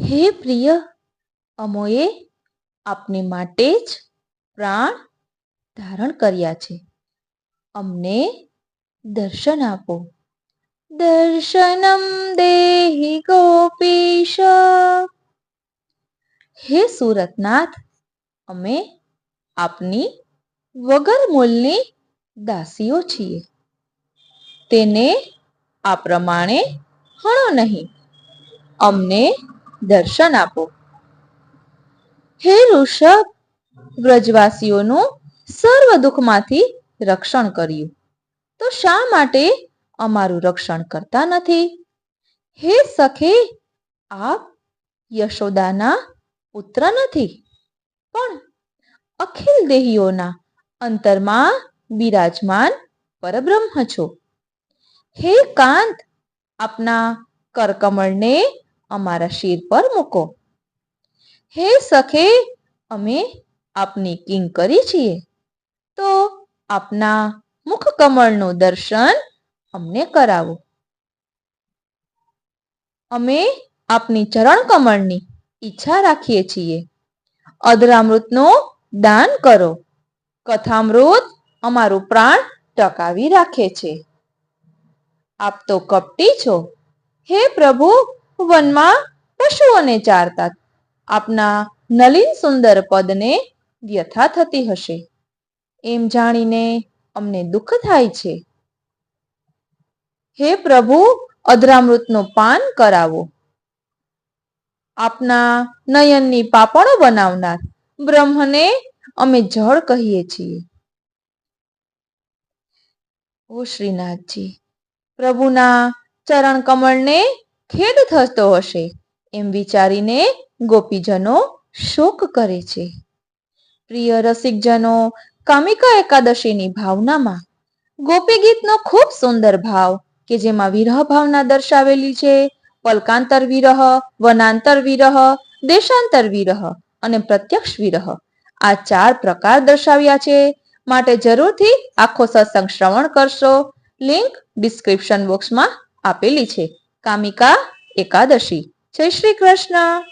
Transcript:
હે પ્રિય, અમોએ આપને માટે જ પ્રાણ ધારણ કર્યા છે. અમને દર્શન આપો. દર્શનમ દેહી ગોપીશ હે સુરતનાથ, અમે આપની વગર મૂલની દાસીઓ છીએ. તેને આ પ્રમાણે હણો નહીં. અમને દર્શન આપો. હે ઋષભ, વ્રજવાસીઓનું સર્વ દુઃખમાંથી રક્ષણ કર્યું. તો શા માટે અમારું રક્ષણ કરતા નથી? હે સખે, આપ યશોદાના પુત્ર નથી? પણ અખિલ દેહીઓના અંતરમાં બિરાજમાન પરબ્રહ્મ છો. હે કાંત, આપના કરકમળને અમારા શિર પર મૂકો. હે સખે, અમે આપની કિંકરી છીએ. તો આપના મુખ કમળનું દર્શન અમને કરાવો. અમે આપની ચરણ કમળની ઈચ્છા રાખીએ છીએ. અધરામૃતનું દાન કરો. કથામૃત અમારું પ્રાણ ટકાવી રાખે છે. આપ તો કપટી છો. હે પ્રભુ વનમાં પશુઓને ચારતા આપના નલિન સુંદર પદને વ્યથા થતી હશે. એમ જાણીને અમને દુઃખ થાય છે. હે પ્રભુ, અધરામૃતનું પાન કરાવો. આપના નયનની પાપણો બનાવનાર બ્રહ્મને અમે જળ કહીએ છીએ. ઓ શ્રીનાથજી, પ્રભુના ચરણ કમળને ખેદ થતો હશે. એમ વિચારીને ગોપીજનો શોક કરે છે. પ્રિય રસિકજનો, કામિકા એકાદશીની ભાવનામાં ગોપી ગીતનો ખૂબ સુંદર ભાવ કે જેમાં વિરહ ભાવના દર્શાવેલી છે. પલકાંતર વિરહ, વનાંતર વિરહ, દેશાંતર વિરહ અને પ્રત્યક્ષ વિરહ આ ચાર પ્રકાર દર્શાવ્યા છે. માટે જરૂરથી આખો સત્સંગ શ્રવણ કરશો. લિંક ડિસ્ક્રિપ્શન બોક્સમાં આપેલી છે. કામિકા એકાદશી. જય શ્રી કૃષ્ણ.